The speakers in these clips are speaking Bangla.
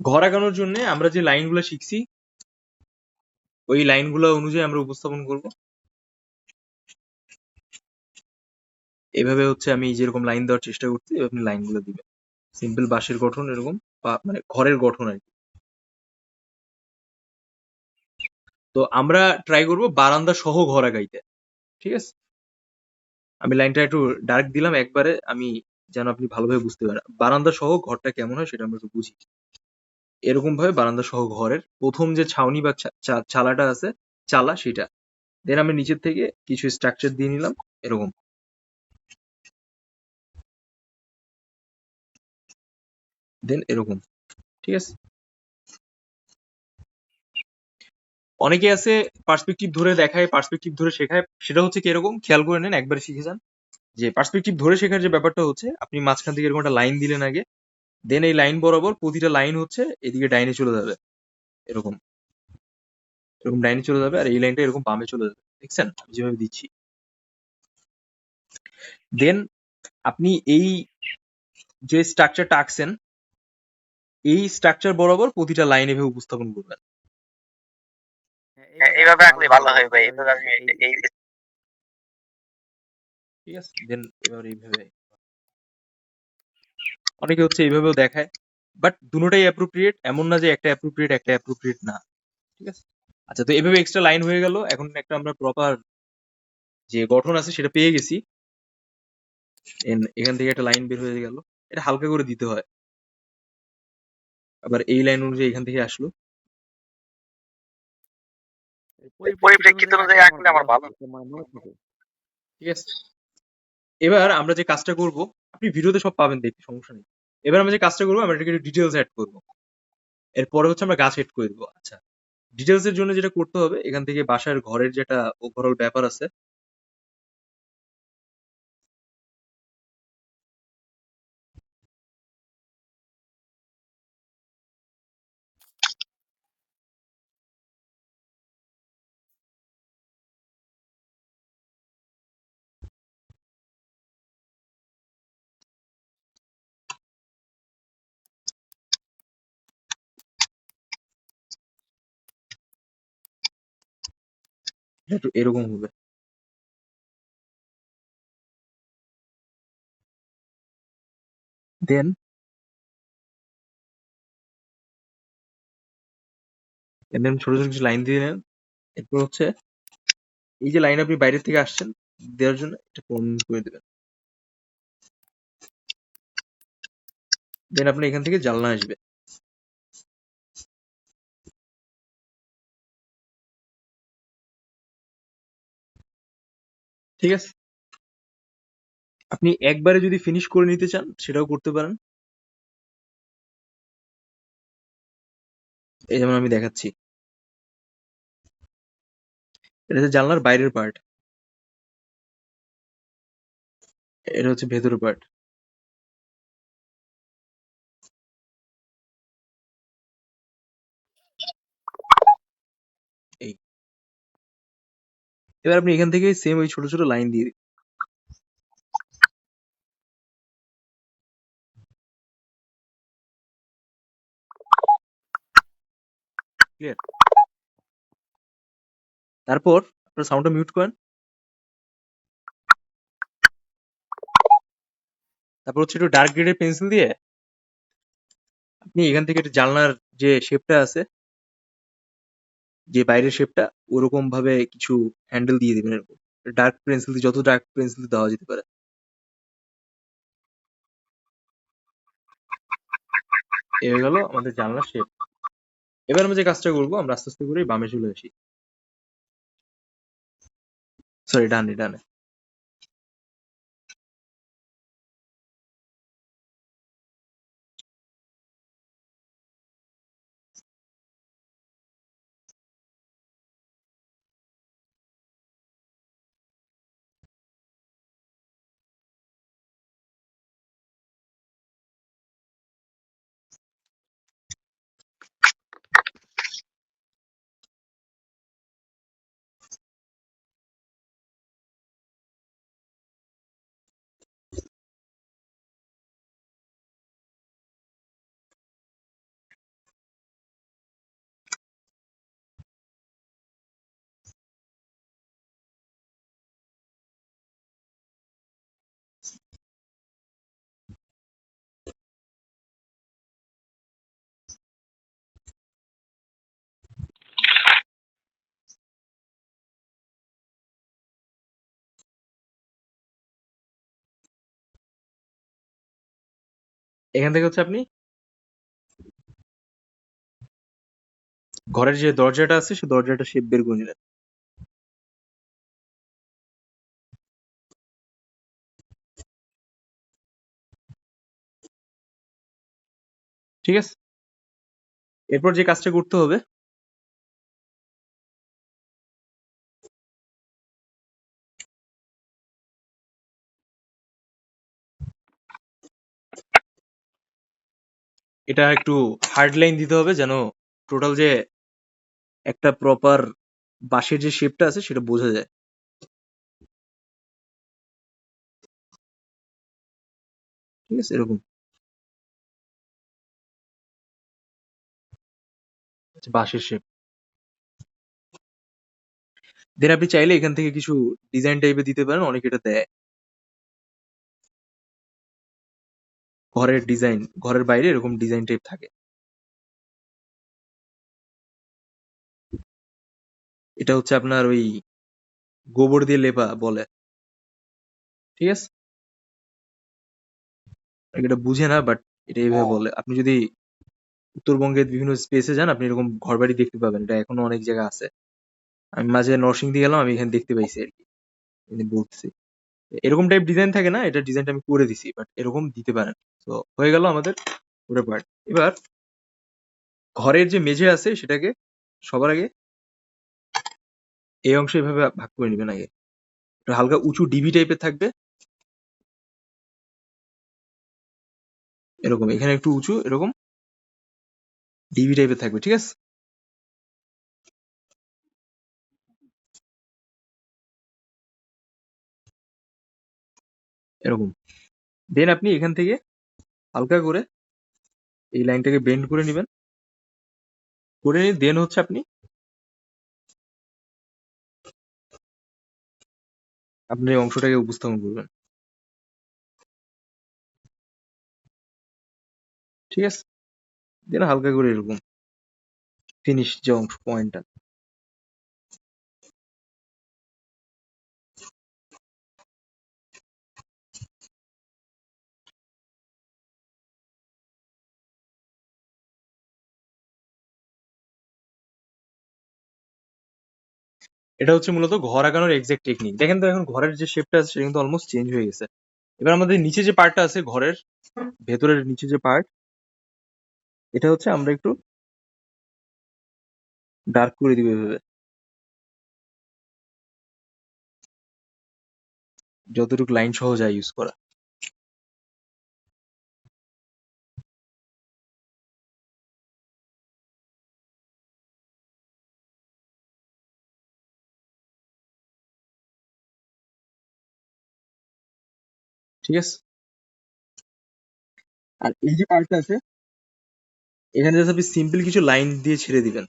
ঘর আঁকানোর জন্য আমরা যে লাইনগুলো শিখছি, ওই লাইনগুলো অনুযায়ী আমরা উপস্থাপন করব। এভাবে হচ্ছে আমি যেরকম লাইন দেওয়ার চেষ্টা করছি আপনি লাইনগুলো দিবেন। সিম্পল বাঁশের গঠন এরকম মানে ঘরের গঠন আর কি। তো আমরা ট্রাই করব বারান্দা সহ ঘর আগাইতে, ঠিক আছে? আমি লাইনটা একটু ডার্ক দিলাম, একবারে আমি যেন আপনি ভালোভাবে বুঝতে পারেন। বারান্দা সহ ঘরটা কেমন হয় সেটা আমরা একটু বুঝি। এরকম ভাবে বারান্দা সহ ঘরের প্রথম যে ছাউনি বা চালাটা আছে, চালা সেটা। দেন আমি নিচের থেকে কিছু স্ট্রাকচার দিয়ে নিলাম, এরকম। দেন এরকম। ঠিক আছে? অনেকে আছে পার্সপেক্টিভ ধরে দেখায় পার্সপেক্টিভ ধরে শেখায়। সেটা হচ্ছে কি এরকম? খেয়াল করে নেন, একবার শিখে যান। যে পার্সপেক্টিভ ধরে শেখার যে ব্যাপারটা হচ্ছে, আপনি মাঝখান থেকে এরকম একটা লাইন দিলেন আগে। দেন এই লাইন বরাবর প্রতিটা লাইন হচ্ছে এদিকে ডাইনে চলে যাবে। এরকম। এরকম ডাইনে চলে যাবে আর এই লাইনটা এরকম বামে চলে যাবে। দেখছেন? আমি যেভাবে দিচ্ছি। দেন আপনি এই যে স্ট্রাকচারটা আঁকছেন এই স্ট্রাকচার বরাবর প্রতিটা লাইন এভাবে উপস্থাপন করবেন। হ্যাঁ, এইভাবে আঁকলে ভালো হয় ভাই। এইভাবে আমি এই- এই ঠিক আছে? দেন এবার এইভাবে অনেকে হচ্ছে এইভাবেও দেখায়। বাট দুটোটাই অ্যাপ্রোপ্রিয়েট এমন না যে একটা অ্যাপ্রোপ্রিয়েট একটা অ্যাপ্রোপ্রিয়েট না। ঠিক আছে? আচ্ছা তো এভাবে এক্সট্রা লাইন হয়ে গেল। এখন একটা আমরা প্রপার যে গঠন আছে সেটা পেয়ে গেছি। এখান থেকে একটা লাইন বের হয়ে গেল। এটা হালকা করে দিতে হয়। আবার এই লাইন অনুযায়ী এখান থেকে আসলো। পরিপ্রেক্ষিত অনুযায়ী আঁকলে আমার ভালো। ঠিক আছে? এবার আমরা যে কাজটা করব আপনি ভিডিওতে সব পাবেন দেখতে সমস্যা নেই। এবার আমরা যে কাজটা করব, আমরা এটাকে ডিটেলস অ্যাড করব। এরপরে হচ্ছে আমরা গাছ এড করে দেবো। আচ্ছা ডিটেলস এর জন্য যেটা করতে হবে, এখান থেকে বাসার ঘরের যেটা ওভারঅল ব্যাপার আছে এরকম হবে। দেন ছোট ছোট কিছু লাইন দিয়ে নেন। এরপর হচ্ছে এই যে লাইন আপনি বাইরে থেকে আসছেন, দেওয়ার জন্য এটা কম করে দেবেন। দেন আপনি এখান থেকে জানলা আসবে। ঠিক আছে? আপনি একবারে যদি ফিনিশ করে নিতে চান, সেটাও করতে পারেন। এই যেমন আমি দেখাচ্ছি। এটা হচ্ছে জানলার বাইরের পার্ট এটা হচ্ছে ভেতরের পার্ট এবার আপনি এখান থেকে সেম ওই ছোট ছোট লাইন দিয়ে তারপর আপনার সাউন্ডটা মিউট করেন। তারপর হচ্ছে একটু ডার্ক গ্রেডের পেন্সিল দিয়ে আপনি এখান থেকে একটু জানলার যে শেপটা আছে যে বাইরের শেপটা ওরকম ভাবে কিছু হ্যান্ডেল দিয়ে দিবেন এরকম। ডার্ক পেন্সিল যত ডার্ক পেন্সিল দেওয়া যেতে পারে। এ গেল আমাদের জানলার শেপ এবার আমরা যে কাজটা করব, আমরা আস্তে আস্তে করে বামে চলে আসি। সরি ডানে ডানে। এখান থেকে হচ্ছে আপনি ঘরের যে দরজাটা আছে, সে দরজাটা সে বের করে নিলেন। ঠিক আছে? এরপর যে কাজটা করতে হবে এটা একটু হার্ড লাইন দিতে হবে যেন টোটাল যে একটা প্রপার বাঁশের যে শেপটা আছে সেটা বোঝা যায়। ঠিক আছে এরকম। আচ্ছা, বাঁশের শেপ দেন আপনি চাইলে এখান থেকে কিছু ডিজাইন টাইপের দিতে পারেন অনেকে এটা দেয়। ঘরের ডিজাইন ঘরের বাইরে এরকম ডিজাইন টাইপ থাকে। এটা হচ্ছে আপনার ওই গোবর দিয়ে লেপা বলে। ঠিক আছে? এটা বুঝে না বাট এটা এইভাবে বলে। আপনি যদি উত্তরবঙ্গের বিভিন্ন স্পেসে যান, আপনি এরকম ঘর বাড়ি দেখতে পাবেন। এটা এখনও অনেক জায়গা আছে। আমি মাঝে নরসিংদী গেলাম, আমি এখানে দেখতে পাইছি আর কি। বলতেছি। এরকম টাইপ ডিজাইন থাকে না, এটা ডিজাইনটা আমি করে দিছি বাট এরকম দিতে পারেন তো হয়ে গেল আমাদের পুরো পার্ট এবার, ঘরের যে মেঝে আছে, সেটাকে সবার আগে এই অংশে এভাবে ভাগ করে নেবেন আগে। হালকা উঁচু ডিবি টাইপের থাকবে। এরকম, এখানে একটু উঁচু, এরকম ডিবি টাইপের থাকবে, ঠিক আছে? এরকম। দেন আপনি এখান থেকে হালকা করে এই লাইনটাকে বেন্ড করে নেবেন। করে নিয়ে দেন হচ্ছে আপনি আপনি এই অংশটাকে উপস্থাপন করবেন। ঠিক আছে? দেন হালকা করে এরকম ফিনিশ যে অংশ পয়েন্টটা এটা হচ্ছে মূলত ঘর আঁকানোর এক্সাক্ট টেকনিক দেখেন তো এখন ঘরের যে শেপটা আছে, সেটা কিন্তু অলমোস্ট চেঞ্জ হয়ে গেছে। এবার আমাদের নিচে যে পার্টটা আছে, ঘরের ভেতরের নিচে যে পার্ট এটা হচ্ছে আমরা একটু ডার্ক করে দিব এভাবে। যতটুকু লাইন সহ যায় ইউজ করা। ঠিক আছে? আর এই যে পার্টটা আছে, এখানে জাস্ট আপনি সিম্পল কিছু লাইন দিয়ে ছেড়ে দিবেন।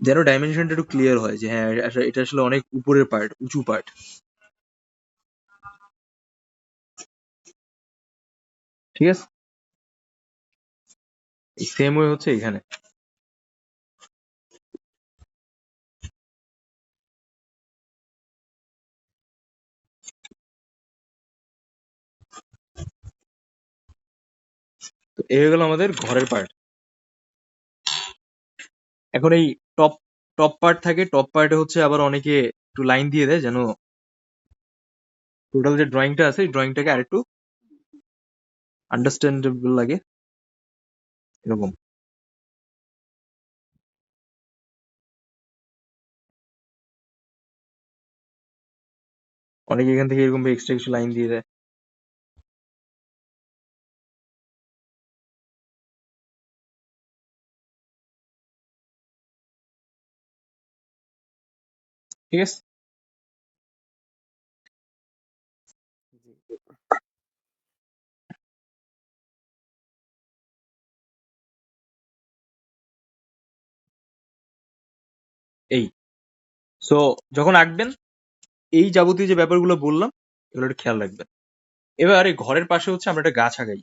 যেন ডাইমেনশনটা একটু ক্লিয়ার হয় যে হ্যাঁ এটা- এটা আসলে অনেক উপরের পার্ট উঁচু পার্ট ঠিক আছে? সেম ওয়ে হচ্ছে এখানে। তো এই হয়ে গেল আমাদের ঘরের পার্ট এখন এই টপ টপ পার্ট থাকে টপ পার্টে হচ্ছে আবার অনেকে একটু লাইন দিয়ে দেয় যেন টোটাল যে ড্রয়িংটা আছে, এই ড্রয়িংটাকে আরেকটু আন্ডারস্ট্যান্ডেবল লাগে। এরকম। অনেকে এখান থেকে এরকম এক্সট্রা কিছু লাইন দিয়ে দেয়। ঠিক আছে? এই। সো যখন আঁকবেন, এই যাবতীয় যে ব্যাপারগুলো বললাম, এগুলো একটু খেয়াল রাখবেন। এবার এই ঘরের পাশে হচ্ছে আমরা একটা গাছ আগাই।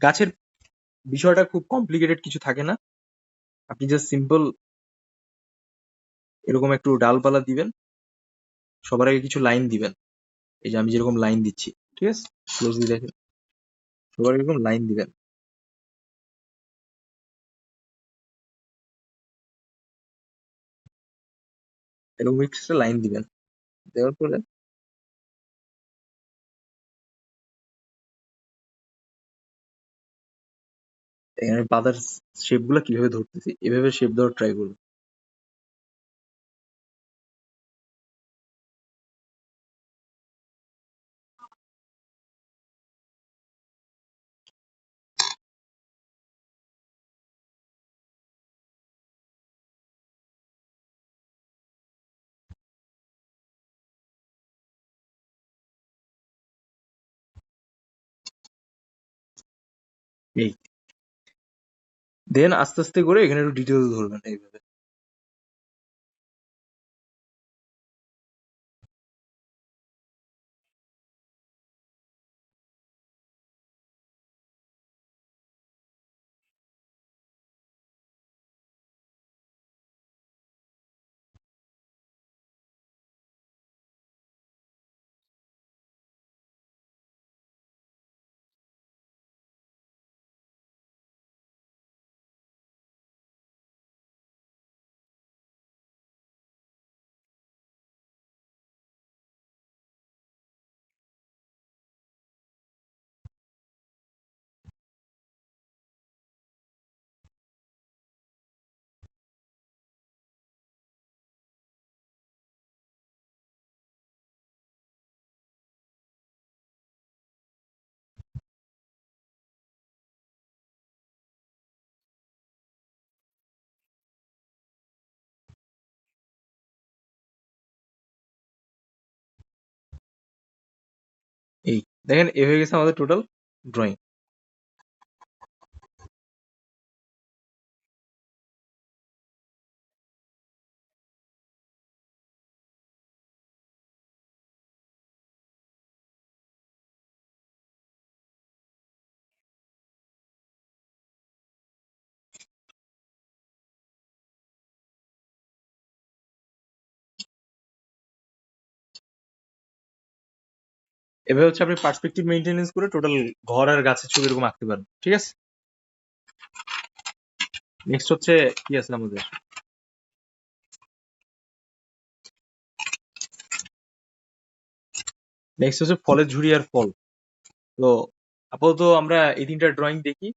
গাছের বিষয়টা খুব কমপ্লিকেটেড কিছু থাকে না। আপনি জাস্ট সিম্পল এরকম একটু ডালপালা দিবেন। সবার আগে কিছু লাইন দিবেন। এই যে আমি যেরকম লাইন দিচ্ছি, ঠিক আছে? ক্লোজলি দেখেন। সবার এরকম লাইন দিবেন। এরকম লাইন দিবেন। দেওয়ার পরে এখানে পাতার শেপগুলো কীভাবে ধরতেছি, এভাবে শেপ দেওয়ার ট্রাই করব। এই। দেন আস্তে আস্তে করে এখানে একটু ডিটেলস ধরবেন এইভাবে। দেখেন এ হয়ে গেছে আমাদের টোটাল ড্রয়িং এভাবে হচ্ছে আপনি পার্সপেক্টিভ মেইনটেনেন্স করে টোটাল ঘর আর গাছের ছবি এরকম আঁকতে পারেন, ঠিক আছে? নেক্সট হচ্ছে কি আছে আমাদের? নেক্সট হচ্ছে ফলের ঝুড়ি আর ফল। তো আপাতত আমরা এই তিনটা ড্রয়িং দেখি।